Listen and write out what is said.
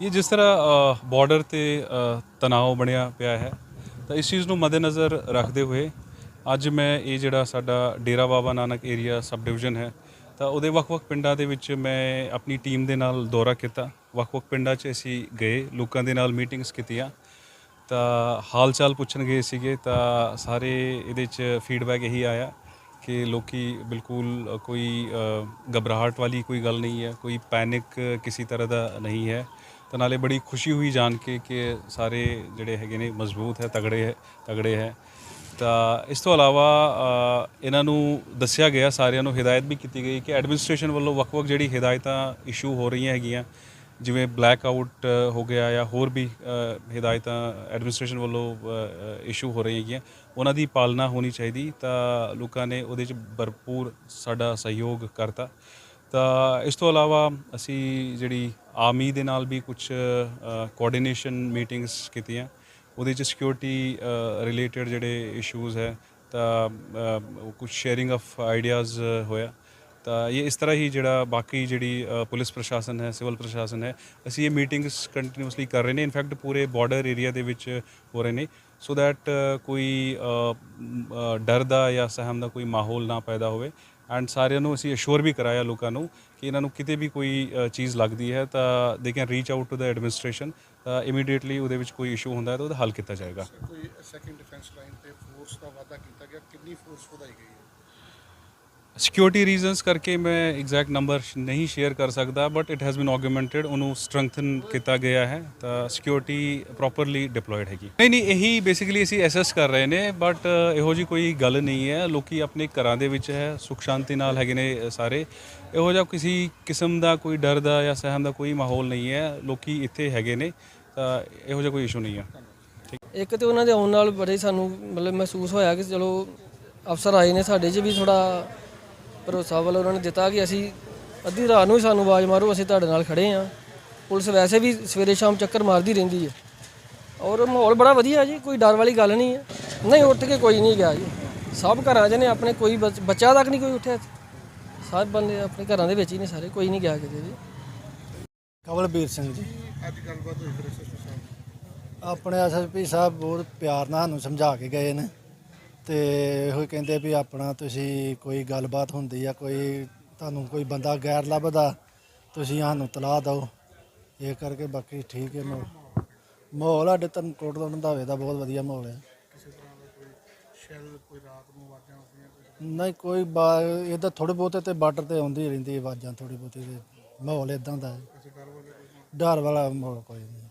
ਇਹ ਜਿਸ ਤਰ੍ਹਾਂ ਬਾਰਡਰ ਤੇ ਤਣਾਅ ਬਣਿਆ ਪਿਆ ਹੈ, ਤਾਂ ਇਸ ਚੀਜ਼ ਨੂੰ ਮੱਦੇਨਜ਼ਰ ਰੱਖਦੇ ਹੋਏ ਅੱਜ ਮੈਂ ਇਹ ਜਿਹੜਾ ਸਾਡਾ Dera Baba Nanak area sub division ਹੈ, ਤਾਂ ਉਹਦੇ ਵੱਖ-ਵੱਖ ਪਿੰਡਾਂ ਦੇ ਵਿੱਚ ਮੈਂ ਆਪਣੀ ਟੀਮ ਦੇ ਨਾਲ ਦੌਰਾ ਕੀਤਾ। ਵੱਖ-ਵੱਖ ਪਿੰਡਾਂ 'ਚ ਅਸੀਂ ਗਏ, ਲੋਕਾਂ ਦੇ ਨਾਲ ਮੀਟਿੰਗਸ ਕੀਤੀਆਂ। ਤਾਂ ਹਾਲ ਚਾਲ ਪੁੱਛਣ ਗਏ ਸੀਗੇ, ਤਾਂ ਸਾਰੇ ਇਹਦੇ 'ਚ ਫੀਡਬੈਕ ਇਹੀ ਆਇਆ ਕਿ ਲੋਕੀ ਬਿਲਕੁਲ ਕੋਈ ਘਬਰਾਹਟ ਵਾਲੀ ਕੋਈ ਗੱਲ ਨਹੀਂ ਹੈ, ਕੋਈ ਪੈਨਿਕ ਕਿਸੇ ਤਰ੍ਹਾਂ ਦਾ ਨਹੀਂ ਹੈ। ਤਾਂ ਨਾਲੇ ਬੜੀ ਖੁਸ਼ੀ ਹੋਈ ਜਾਣ ਕੇ ਕਿ ਸਾਰੇ ਜਿਹੜੇ ਹੈਗੇ ਨੇ ਮਜ਼ਬੂਤ ਹੈ ਤਗੜੇ ਹੈ ਤਗੜੇ ਹੈ। ਤਾਂ ਇਸ ਤੋਂ ਇਲਾਵਾ ਇਹਨਾਂ ਨੂੰ ਦੱਸਿਆ ਗਿਆ ਸਾਰਿਆਂ ਨੂੰ ਹਦਾਇਤ ਵੀ ਕੀਤੀ ਗਈ ਕਿ ਐਡਮਿਨਿਸਟ੍ਰੇਸ਼ਨ ਵੱਲੋਂ ਵੱਖ-ਵੱਖ ਜਿਹੜੀ ਹਦਾਇਤਾਂ ਇਸ਼ੂ ਹੋ ਰਹੀਆਂ ਹੈਗੀਆਂ ਜਿਵੇਂ ਬਲੈਕ ਆਊਟ ਹੋ ਗਿਆ ਜਾਂ ਹੋਰ ਵੀ ਅ, ਹਦਾਇਤਾਂ ਐਡਮਿਨਿਸਟ੍ਰੇਸ਼ਨ ਵੱਲੋਂ ਇਸ਼ੂ ਹੋ ਰਹੀਆਂ ਹੈਗੀਆਂ ਉਹਨਾਂ ਦੀ ਪਾਲਣਾ ਹੋਣੀ ਚਾਹੀਦੀ। ਤਾਂ ਲੋਕਾਂ ਨੇ ਉਹਦੇ 'ਚ ਭਰਪੂਰ ਸਾਡਾ ਸਹਿਯੋਗ ਕਰਤਾ। ਤਾਂ ਇਸ ਤੋਂ ਇਲਾਵਾ ਅਸੀਂ ਜਿਹੜੀ ਆਰਮੀ ਦੇ ਨਾਲ ਵੀ ਕੁਝ ਕੋਆਰਡੀਨੇਸ਼ਨ ਮੀਟਿੰਗਸ ਕੀਤੀਆਂ। ਉਹਦੇ 'ਚ ਸਿਕਿਉਰਿਟੀ ਰਿਲੇਟਡ ਜਿਹੜੇ ਇਸ਼ੂਜ਼ ਹੈ, ਤਾਂ ਕੁਝ ਸ਼ੇਅਰਿੰਗ ਆਫ ਆਈਡੀਆਜ਼ ਹੋਇਆ। ਤਾਂ ਇਹ ਇਸ ਤਰ੍ਹਾਂ ਹੀ ਜਿਹੜਾ ਬਾਕੀ ਜਿਹੜੀ ਪੁਲਿਸ ਪ੍ਰਸ਼ਾਸਨ ਹੈ, ਸਿਵਲ ਪ੍ਰਸ਼ਾਸਨ ਹੈ, ਅਸੀਂ ਇਹ ਮੀਟਿੰਗਸ ਕੰਟੀਨਿਊਸਲੀ ਕਰ ਰਹੇ ਨੇ। ਇਨਫੈਕਟ ਪੂਰੇ ਬਾਰਡਰ ਏਰੀਆ ਦੇ ਵਿੱਚ ਹੋ ਰਹੇ ਨੇ। ਸੋ ਦੈਟ ਕੋਈ ਡਰ ਦਾ ਜਾਂ ਸਹਿਮ ਦਾ ਕੋਈ ਮਾਹੌਲ ਨਾ ਪੈਦਾ ਹੋਵੇ। ਐਂਡ ਸਾਰਿਆਂ ਨੂੰ ਅਸੀਂ ਅਸ਼ੋਰ ਵੀ ਕਰਾਇਆ ਲੋਕਾਂ ਨੂੰ ਕਿ ਇਹਨਾਂ ਨੂੰ ਕਿਤੇ ਵੀ ਕੋਈ ਚੀਜ਼ ਲੱਗਦੀ ਹੈ ਤਾਂ they can reach out to the administration ਤਾਂ ਇਮੀਡੀਏਟਲੀ ਉਹਦੇ ਵਿੱਚ ਕੋਈ ਇਸ਼ੂ ਹੁੰਦਾ ਹੈ ਤਾਂ ਉਹਦਾ ਹੱਲ ਕੀਤਾ ਜਾਏਗਾ। ਕੋਈ ਸੈਕਿੰਡ ਡਿਫੈਂਸ ਲਾਈਨ ਤੇ ਫੋਰਸ ਦਾ ਵਾਅਦਾ ਕੀਤਾ ਗਿਆ? ਕਿੰਨੀ ਫੋਰਸ ਵਧਾਈ ਗਈ ਹੈ? ਸਿਕਿਉਰਿਟੀ ਰੀਜ਼ਨਸ ਕਰਕੇ ਮੈਂ ਐਗਜ਼ੈਕਟ ਨੰਬਰ ਨਹੀਂ ਸ਼ੇਅਰ ਕਰ ਸਕਦਾ but it has been augmented ਉਹਨੂੰ ਸਟਰੈਂਥਨ ਕੀਤਾ ਗਿਆ ਹੈ, ਤਾਂ ਸਿਕਿਉਰਿਟੀ ਪ੍ਰੋਪਰਲੀ ਡਿਪਲੋਇਡ ਹੈਗੀ। ਨਹੀਂ ਨਹੀਂ, ਇਹੀ ਬੇਸਿਕਲੀ ਅਸੀਂ ਐਸੈਸ ਕਰ ਰਹੇ ਨੇ ਬਟ ਇਹੋ ਜੀ ਕੋਈ ਗੱਲ ਨਹੀਂ ਹੈ, ਲੋਕੀ ਆਪਣੇ ਘਰਾਂ ਦੇ ਵਿੱਚ ਹੈ, ਸੁਖ ਸ਼ਾਂਤੀ ਨਾਲ ਹੈਗੇ ਨੇ ਸਾਰੇ। ਇਹੋ ਜਿਹਾ ਕਿਸੇ ਕਿਸਮ ਦਾ ਕੋਈ ਡਰ ਦਾ ਜਾਂ ਸਹਿਮ ਦਾ ਕੋਈ ਮਾਹੌਲ ਨਹੀਂ ਹੈ, ਲੋਕੀ ਇੱਥੇ ਹੈਗੇ ਨੇ, ਤਾਂ ਇਹੋ ਜਿਹਾ ਕੋਈ ਇਸ਼ੂ ਨਹੀਂ ਹੈ। ਇੱਕ ਤੇ ਉਹਨਾਂ ਦੇ ਆਉਣ ਨਾਲ ਬੜੇ ਸਾਨੂੰ ਮਤਲਬ ਮਹਿਸੂਸ ਹੋਇਆ ਕਿ ਚਲੋ ਅਫਸਰ ਆਏ ਨੇ, ਸਾਡੇ 'ਚ ਵੀ ਥੋੜਾ ਭਰੋਸਾ ਵੱਲ ਉਹਨਾਂ ਨੇ ਦਿੱਤਾ ਕਿ ਅਸੀਂ ਅੱਧੀ ਰਾਤ ਨੂੰ ਹੀ ਸਾਨੂੰ ਆਵਾਜ਼ ਮਾਰੋ, ਅਸੀਂ ਤੁਹਾਡੇ ਨਾਲ ਖੜੇ ਆ ਪੁਲਿਸ ਵੈਸੇ ਵੀ ਸਵੇਰੇ ਸ਼ਾਮ ਚੱਕਰ ਮਾਰਦੀ ਰਹਿੰਦੀ ਹੈ। ਔਰ ਮਾਹੌਲ ਬੜਾ ਵਧੀਆ ਜੀ, ਕੋਈ ਡਰ ਵਾਲੀ ਗੱਲ ਨਹੀਂ ਹੈ। ਨਹੀਂ ਉੱਠ ਕੇ ਕੋਈ ਨਹੀਂ ਗਿਆ ਜੀ। ਸਭ ਘਰਾਂ 'ਚ ਨੇ ਆਪਣੇ, ਕੋਈ ਬੱਚ- ਬੱਚਾ ਤੱਕ ਨਹੀਂ ਕੋਈ ਉੱਠਿਆ ਸਭ ਬੰਦੇ ਆਪਣੇ ਘਰਾਂ ਦੇ ਵਿੱਚ ਹੀ ਨੇ ਸਾਰੇ, ਕੋਈ ਨਹੀਂ ਗਿਆ ਕਿਤੇ ਜੀ ਕਵਲਬੀਰ ਸਿੰਘ ਜੀ। ਅੱਜ ਗੱਲਬਾਤ ਹੋਈ ਫਿਰ ਆਪਣੇ ਐਸਐਸਪੀ ਸਾਹਿਬ ਬਹੁਤ ਪਿਆਰ ਨਾਲ ਸਾਨੂੰ ਸਮਝਾ ਕੇ ਗਏ ਨੇ। ਤੇ ਇਹੋ ਹੀ ਕਹਿੰਦੇ ਵੀ ਆਪਣਾ ਤੁਸੀਂ ਕੋਈ ਗੱਲਬਾਤ ਹੁੰਦੀ ਆ ਕੋਈ ਤੁਹਾਨੂੰ ਕੋਈ ਬੰਦਾ ਗੈਰ ਲੱਭਦਾ ਤੁਸੀਂ ਸਾਨੂੰ ਤਲਾਹ ਦਿਓ। ਇਹ ਕਰਕੇ ਬਾਕੀ ਠੀਕ ਹੈ ਮਾਹੌਲ। ਮਾਹੌਲ ਸਾਡੇ ਧਰਮਕੋਟ ਦਾ ਰੰਧਾਵੇ ਦਾ ਬਹੁਤ ਵਧੀਆ ਮਾਹੌਲ ਹੈ। ਕਿਸੇ ਤਰ੍ਹਾਂ ਦਾ ਕੋਈ ਸ਼ੈਲ ਕੋਈ ਰਾਤ ਨੂੰ ਆਵਾਜ਼ਾਂ ਆਉਂਦੀਆਂ ਕੋਈ ਨਹੀਂ ਕੋਈ ਬਾ ਇਹਦਾ ਥੋੜੇ ਬਹੁਤੇ ਤੇ ਬਾਰਡਰ ਤੇ ਆਉਂਦੀ ਰਹਿੰਦੀ ਆਵਾਜ਼ਾਂ ਥੋੜੀ ਬਹੁਤੀ ਤੇ। ਮਾਹੌਲ ਇਦਾਂ ਦਾ ਹੈ। ਡਰ ਵਾਲਾ ਮਾਹੌਲ ਕੋਈ ਨਹੀਂ।